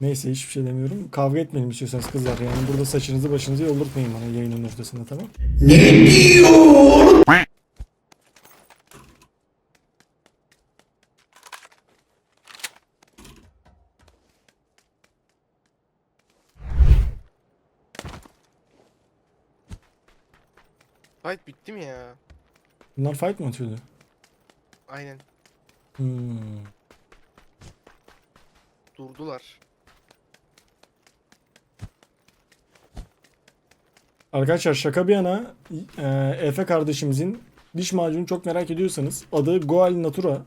Neyse hiçbir şey demiyorum. Kavga etmeyelim istiyorsanız kızlar. Yani burada saçınızı başınızı yoldurtmayın bana yayının ortasında tamam. Fight bitti mi ya? Bunlar fight mı atıyordu? Aynen. Hmm. Durdular. Arkadaşlar şaka bir yana e, Efe kardeşimizin diş macunu çok merak ediyorsanız adı Goal Natura.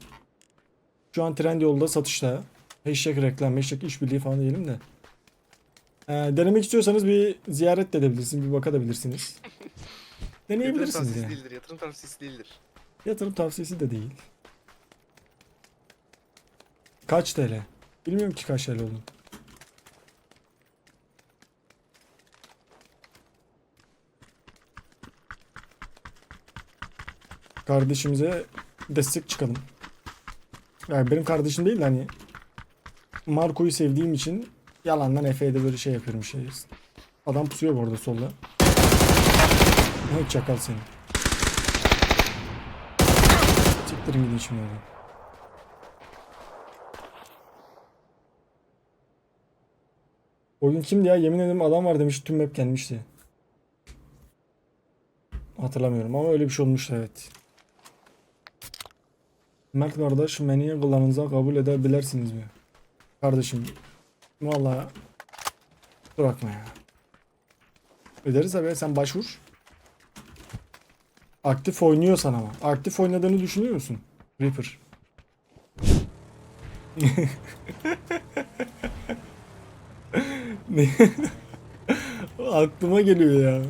Şu an Trendyol'da satışta. Hashtag reklam, hashtag işbirliği falan diyelim de. E, denemek istiyorsanız bir ziyaret de edebilirsiniz, bir bakabilirsiniz. Yatırım Deneyebilirsiniz tavsiyesi yani. değildir. Yatırım tavsiyesi değildir. Yatırım tavsiyesi de değil. Kaç TL? Bilmiyorum ki kaç TL olduğunu. Kardeşimize destek çıkalım. Yani benim kardeşim değil de hani Marco'yu sevdiğim için yalandan Efe'ye böyle şey yapıyorum şey. Adam pusuyor bu arada solda. Ne çakal seni. Siktirin gidin şimdi oradan. O gün kimdi ya? Yemin ederim adam var demiş tüm map gelmişti. Hatırlamıyorum ama öyle bir şey olmuştu evet. Mert kardeş beni klanınıza kabul edebilirsiniz mi? Kardeşim vallahi dur bakma ya. Ederiz abi sen başvur. Aktif oynuyorsan ama. Aktif oynadığını düşünüyor musun? Reaper. ne? Aklıma geliyor ya.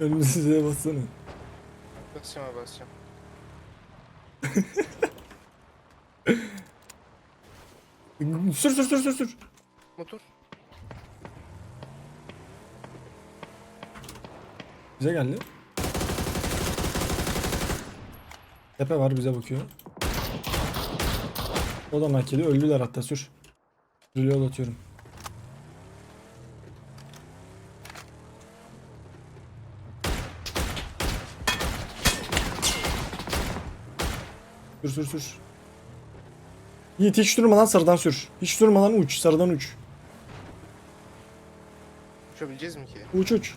Önümüze bassana. Basacağım basacağım. Sür sür sür sür sür. Motor. Bize geldi. Tepe var bize bakıyor. O da nakili öldüler hatta sür. Reload atıyorum. Sür sür sür. Yiğit hiç durmadan sarıdan sür. Hiç durmadan uç. Sarıdan uç. Uçabileceğiz mi ki? Uç uç.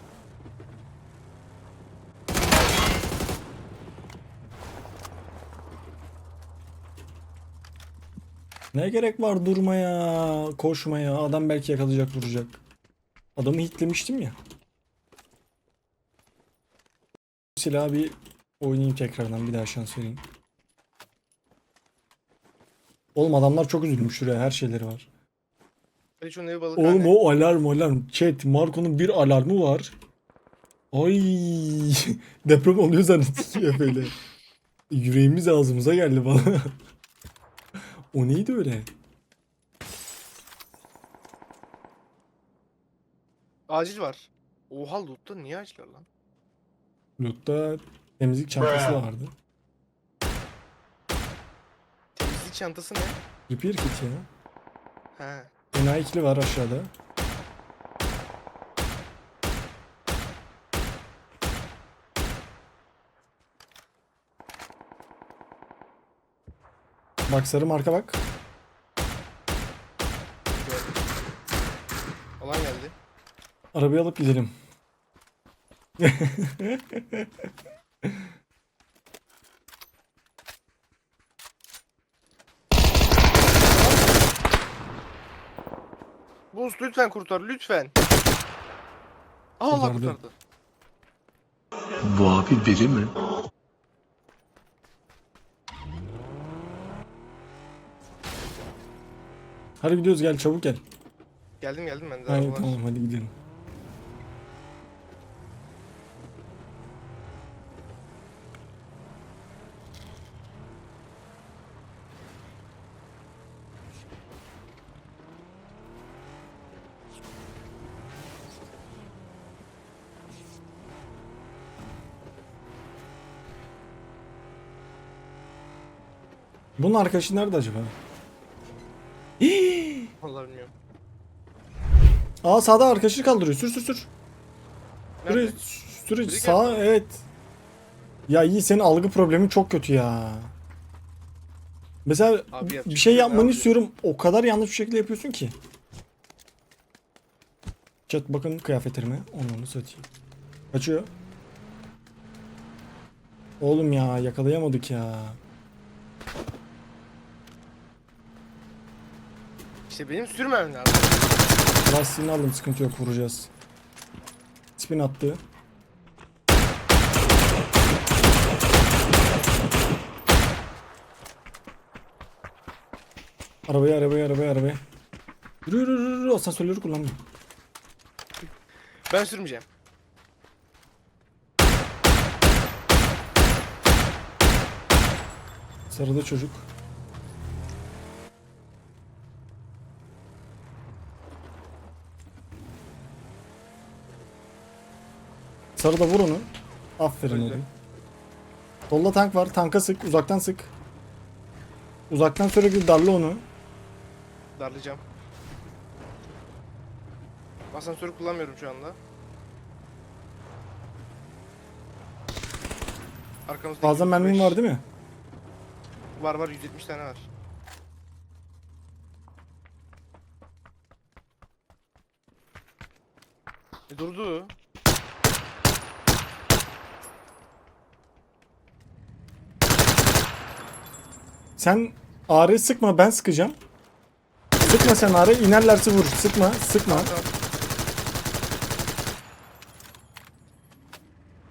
Ne gerek var durmaya, koşmaya. Adam belki yakalayacak, vuracak. Adamı hitlemiştim ya. Silahı bir oynayayım tekrardan bir daha şans vereyim. Oğlum adamlar çok üzülmüş şuraya her şeyleri var. Hadi şunun evi balık Oğlum o alarm alarm. Chat Marco'nun bir alarmı var. Ay deprem oluyor zannettik ya böyle. Yüreğimiz ağzımıza geldi bana. o neydi öyle? Acil var. Oha loot'ta niye acil var lan? Loot'ta temizlik çantası vardı. Temizlik çantası ne? Repair kit ya. He. Enayi ikili var aşağıda. Bak sarı marka bak. Gördüm. Alan geldi. Arabayı alıp gidelim. Buz lütfen kurtar lütfen. Aa, Allah Kurtardı. kurtardı. Bu abi biri mi? Hadi gidiyoruz gel çabuk gel. Geldim geldim ben de. Hayır tamam hadi gidelim. Bunun arkadaşı nerede acaba? Hii! Vallahi bilmiyorum. Aa sağda arkadaşını kaldırıyor. Sür sür sür. Nerede? Sür, sür, Biri sağ geldi. evet. Ya iyi senin algı problemin çok kötü ya. Mesela Abi yapacak şey bir şey yapmanı yok abi. istiyorum. O kadar yanlış bir şekilde yapıyorsun ki. Chat bakın kıyafetlerime. Onu satayım. Kaçıyor. Oğlum ya yakalayamadık ya. İşte benim sürmem lazım. Lastiğini aldım sıkıntı yok vuracağız. Spin attı. Arabaya arabaya arabaya arabaya. Yürü yürü yürü, yürü asansörleri kullanma. Ben sürmeyeceğim. Sarıda çocuk. Sarıda vur onu. Aferin Öldü. oğlum. Solda tank var. Tanka sık. Uzaktan sık. Uzaktan sürekli darla onu. Darlayacağım. Asansörü kullanmıyorum şu anda. Arkamızda Fazla mermin 135. var değil mi? Var var 170 tane var. E, durdu. Sen ağrıyı sıkma ben sıkacağım. Sıkma sen ağrıyı inerlerse vur. Sıkma sıkma.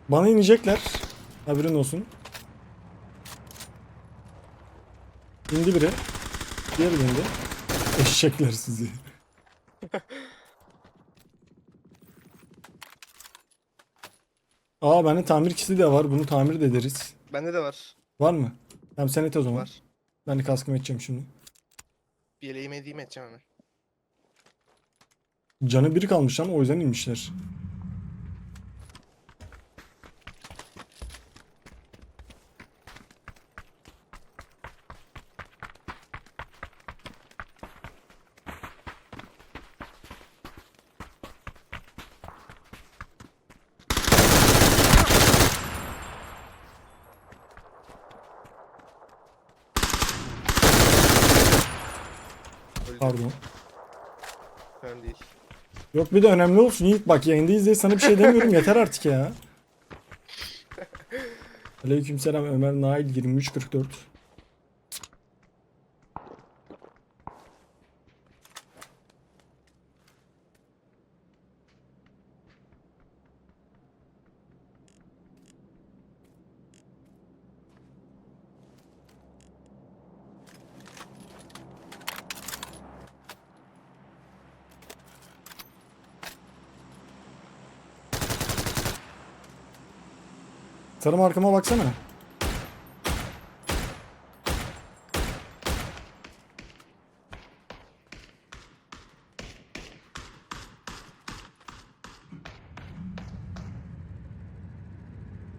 Bana inecekler. Haberin olsun. İndi biri. Diğeri indi. Eşekler sizi. Aa bende tamir kiti de var. Bunu tamir de ederiz. Bende de var. Var mı? Tamam sen et o zaman. Var. Ben de kaskımı edeceğim şimdi. Bir yeleğime edeyim edeceğim hemen. Canı biri kalmış lan o yüzden inmişler. Pardon. Önemli değil. Yok bir de önemli olsun Yiğit bak yayındayız diye sana bir şey demiyorum yeter artık ya. Aleykümselam Ömer Nail 2344. Sarı markama baksana.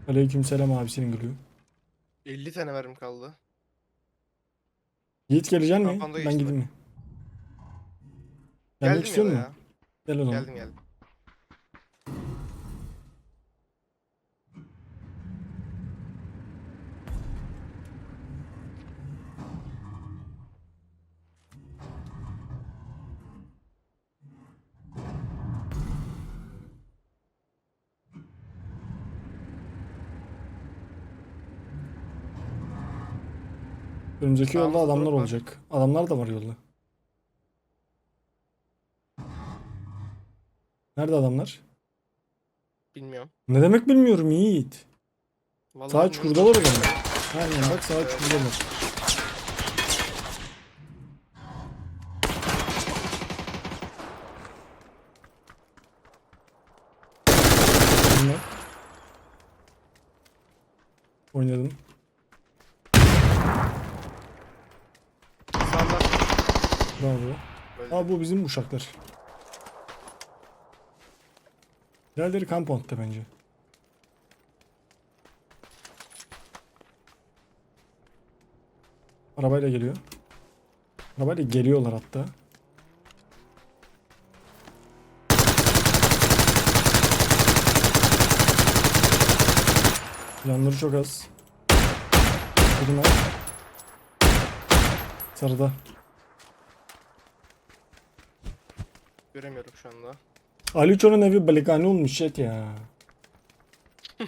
Aleykümselam abi senin gülüyor. 50 tane mermim kaldı. Yiğit geleceksin mi? Ben geçti gideyim mi? Gelmek Geldim istiyor ya da musun? ya. Gel o zaman. Geldim geldim. Önümüzdeki yolda adamlar drop var. olacak. Adamlar da var yolda. Nerede adamlar? Bilmiyorum. Ne demek bilmiyorum Yiğit. Vallahi Sağ bilmiyorum. çukurda var adamlar. Aynen bak sağ Evet. çukurda var. Bunlar. Oynadım. Bravo. Aa bu bizim uşaklar. Diğerleri kampondta bence. Arabayla geliyor. Arabayla geliyorlar hatta. Yanları çok az. Sarıda. Göremiyorum şu anda. Ali Uço'nun evi balikane olmuş chat ya.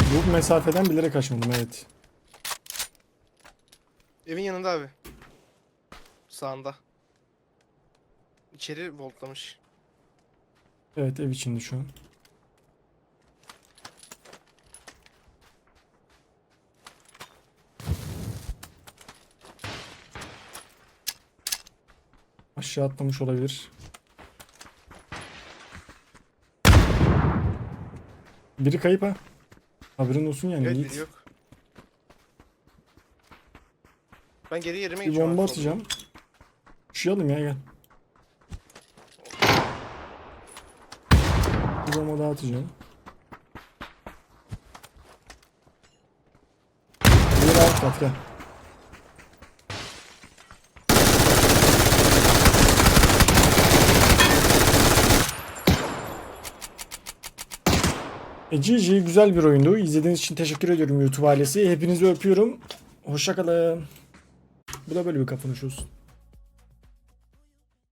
Bu mesafeden bilerek kaçmadım evet. Evin yanında abi. Sağında. İçeri voltlamış. Evet ev içinde şu an. Aşağı atlamış olabilir. Biri kayıp ha. Haberin olsun yani. Evet Yiğit. biri yok. Ben geri yerime Bir geçiyorum. bomba atacağım. Üşüyelim ya gel. Daha atacağım. Bir alt kat gel. E, GG güzel bir oyundu. İzlediğiniz için teşekkür ediyorum YouTube ailesi. Hepinizi öpüyorum. Hoşçakalın. Bu da böyle bir kapanış olsun.